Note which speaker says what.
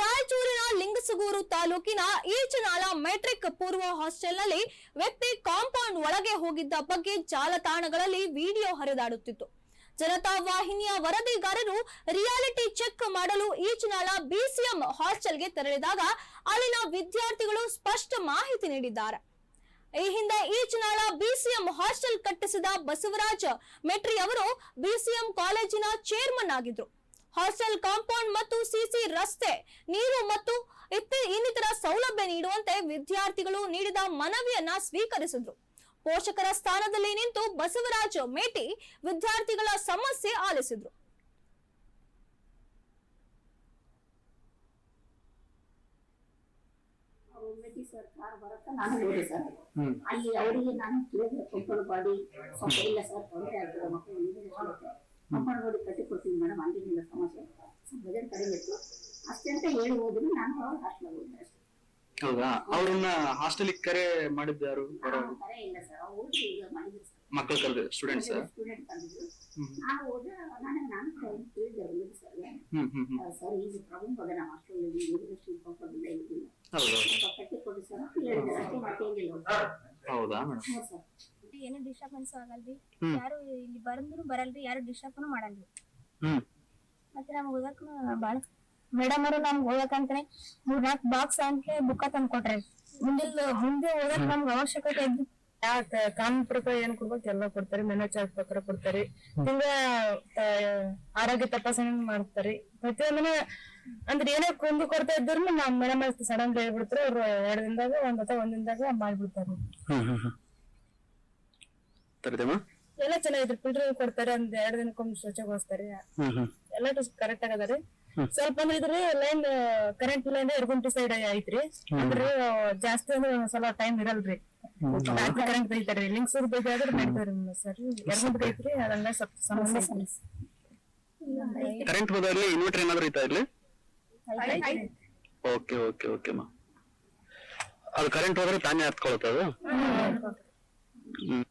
Speaker 1: ರಾಯಚೂರಿನ ಲಿಂಗಸಗೂರು ತಾಲೂಕಿನ ಈಚನಾಳ ಮೆಟ್ರಿಕ್ ಪೂರ್ವ ಹಾಸ್ಟೆಲ್ನಲ್ಲಿ ವ್ಯಕ್ತಿ ಕಾಂಪೌಂಡ್ ಒಳಗೆ ಹೋಗಿದ್ದ ಬಗ್ಗೆ ಜಾಲತಾಣಗಳಲ್ಲಿ ವಿಡಿಯೋ ಹರಿದಾಡುತ್ತಿತ್ತು. ಜನತಾ ವಾಹಿನಿಯ ವರದಿಗಾರರು ರಿಯಾಲಿಟಿ ಚೆಕ್ ಮಾಡಲು ಈಚನಾಳ ಬಿಸಿಎಂ ಹಾಸ್ಟೆಲ್ಗೆ ತೆರಳಿದಾಗ ಅಲ್ಲಿನ ವಿದ್ಯಾರ್ಥಿಗಳು ಸ್ಪಷ್ಟ ಮಾಹಿತಿ ನೀಡಿದ್ದಾರೆ. ಈ ಹಿಂದೆ ಈಚನಾಳ ಬಿಸಿಎಂ ಹಾಸ್ಟೆಲ್ ಕಟ್ಟಿಸಿದ ಬಸವರಾಜ ಮೆಟ್ರಿ ಅವರು ಬಿಸಿಎಂ ಕಾಲೇಜಿನ ಚೇರ್ಮನ್ ಆಗಿದ್ರು. ಹಾಸ್ಟೆಲ್ ಕಾಂಪೌಂಡ್ ಮತ್ತು ಸಿಸಿ ರಸ್ತೆ ನೀರು ಮತ್ತು ಇತ್ತ- ಇನ್ನಿತರ ಸೌಲಭ್ಯ ನೀಡುವಂತೆ ವಿದ್ಯಾರ್ಥಿಗಳು ನೀಡಿದ ಮನವಿಯನ್ನ ಸ್ವೀಕರಿಸಿದ್ರು. ಪೋಷಕರ ಸ್ಥಾನದಲ್ಲಿ ನಿಂತು ಬಸವರಾಜ ಮೇಟಿ ವಿದ್ಯಾರ್ಥಿಗಳ ಸಮಸ್ಯೆ ಆಲಿಸಿದ್ರು.
Speaker 2: ಸರ್ಕಾರ ಬರುತ್ತೆ ನಾನು ಹೋದೆ ಸರ್. ಅಲ್ಲಿ ಅವರಿಗೆ ನಾನು ಕೇಳಿದ್ರೆ ಕಂಪೌಂಡ್ ಬಾಡಿ ಇಲ್ಲ ಸರ್ ತೊಂದರೆ ಆಗ್ತದೆ ಮಕ್ಕಳು ಕಂಪೌಂಡ್ ಕಟ್ಟಿ ಕೊಡ್ತೀನಿ ಮೇಡಮ್ ಹಂಗೇನಿಲ್ಲ ಸಮಸ್ಯೆ ಅಂತ ಬಜೆಟ್ ಕಡಿಮೆ ಇತ್ತು. ಅಷ್ಟೇ ಅಂತ ಹೇಳಿ ಹೋದ್ರು ನಾನು ಅವ್ರ ಹಾಸ್ಟೆಲ್ ಹೋಗಿದ್ದೆ ಅಷ್ಟೇ.
Speaker 3: ಹೌದಾ? ಅವ್ರನ್ನ ಹಾಸ್ಟೆಲ್ ಕರೆ ಮಾಡಿದ್ದು ಯಾರು?
Speaker 2: ಆ ಇಲ್ಲ ಸರ್. ಅವ್ರು ಹೋಗಿ ಈಗ ಮಾಡಿದ್ರು ಸರ್.
Speaker 3: ಮಕ್ಕಳು ಕರೆದು ಸ್ಟೂಡೆಂಟ್ಸ್
Speaker 2: ಸ್ಟೂಡೆಂಟ್ ಬಂದಿದ್ರು. ನಾನು ನನಗೆ ನಾನು ಸರ್. ಈಗ ಪ್ರಾಬ್ಲಮ್ ನಮ್ಮ ಹಾಸ್ಟೆಲ್ ಎಜುಕೇಶನ್ ಇಲ್ಲ ಕಟ್ಟಿ ಕೊಡಿ ಸರ್ ಅಷ್ಟೇ ಮತ್ತೇನಿಲ್ಲ
Speaker 3: ಹೌದಾ ಮೇಡಮ್?
Speaker 2: ಸರ್.
Speaker 4: ಏನು ಡಿಸ್ಟರ್ಬೆನ್ಸ್ ಆಗಲ್ರಿ.
Speaker 3: ಹ್ಮ್.
Speaker 4: ಯಾರು ಇಲ್ಲಿ ಬರಂದ್ರು ಬರಲ್ರಿ ಯಾರು ಡಿಸ್ಟರ್ಬ್ನು ಮಾಡಲ್ರಿ.
Speaker 3: ಹ್ಮ್.
Speaker 4: ಮತ್ತೆ ನಮ್ಗೆ ಓದಕ್ ಬಾಳ ಮೇಡಮ್ ಅವರು ನಮ್ಗೆ ಓದಕಂತಾನೆ ಮೂರ್ ನಾಲ್ಕು ಬಾಕ್ಸ್ ಅಂತ ಬುಕ್ಕ ತಂದ್ ಕೊಟ್ರಿ ಮುಂದಿಲ್ ಮುಂದೆ ಓದಕ್ ನಮ್ಗೆ ಅವಶ್ಯಕತೆ ಇದ್ದು
Speaker 5: ಕಾನೂನು ಪ್ರಕಾರ ಏನ್ ಕೊಡ್ಬೇಕು ಎಲ್ಲ ಕೊಡ್ತಾರೆ ಮೆನು ಚಾರ್ಟ್ ಪ್ರಕಾರ ಕೊಡ್ತಾರೆ. ತಿಂಗಳ ಆರೋಗ್ಯ ತಪಾಸಣೆ ಮಾಡ್ತಾರೆ. ಪ್ರತಿಯೊಂದನ್ನ ಅಂದ್ರೆ ಏನೇ ಕುಂದು ಕೊಡ್ತಾ ಇದ್ರು ನಮ್ ಮೇಡಮ್ ಸಡನ್ ಹೇಳ್ಬಿಡ್ತಾರೆ ಅವ್ರು ಎರಡ್ ದಿನದಾಗ ಒಂದ್ ಅಥವಾ ಒಂದ್ ದಿನದಾಗ ಮಾಡ್ಬಿಡ್ತಾರೆ.
Speaker 3: ಹ್ಮ್ ಹ್ಮ್ ಹ್ಮ್. ತರದೇಮ್ಮ
Speaker 5: ಎಲ್ಲ ಚೆನ್ನಾಗಿದ್ರು. ಫಿಲ್ಟರ್ ಕೊಡ್ತಾರೆ ಒಂದ್ ಎರಡ್ ದಿನಕ್ಕೊಮ್ಮೆ
Speaker 3: ಹ್ಮ್
Speaker 5: ಎಲ್ಲ ಕರೆಕ್ಟ್ ಆಗದಾರಿ ಸ್ವಲ್ಪ ಅಂದ್ರೆ ಇದ್ರಿ line current line Yeragunti side ಐತ್ರಿ. ಅಂದ್ರೆ ಜಾಸ್ತಿ ಅಂದ್ರೆ ಒಂದ್ ಸಲ ಟೈಮ್ ಇರಲ್ರಿ. ರಾತ್ರಿ ಕರೆಂಟ್ ಬೈತಾರ್ರಿ ಲಿಂಕ್ಸ್ ಬೇಕಾದ್ರೆ ನಡೀತಾರಿ ಸರ್ ಎರಗುಂಟಿ ಐತ್ರಿ ಅದನ್ನ ಸ್ವಲ್ಪ ಸಮಸ್ಯೆ
Speaker 3: ಕರೆಂಟ್ ಹೋದಾಗ್ಲಿ ಇನ್ವರ್ಟರ್ ಏನಾದ್ರು ಐತಾ ಇರ್ಲಿ? ಓಕೆ ಓಕೆ ಓಕೆ ಮಾ. ಅದು ಕರೆಂಟ್ ಹೋದ್ರೆ ತಾನೇ ಹತ್ಕೊಳತ್ತ ಅದು? ಹ್ಮ್.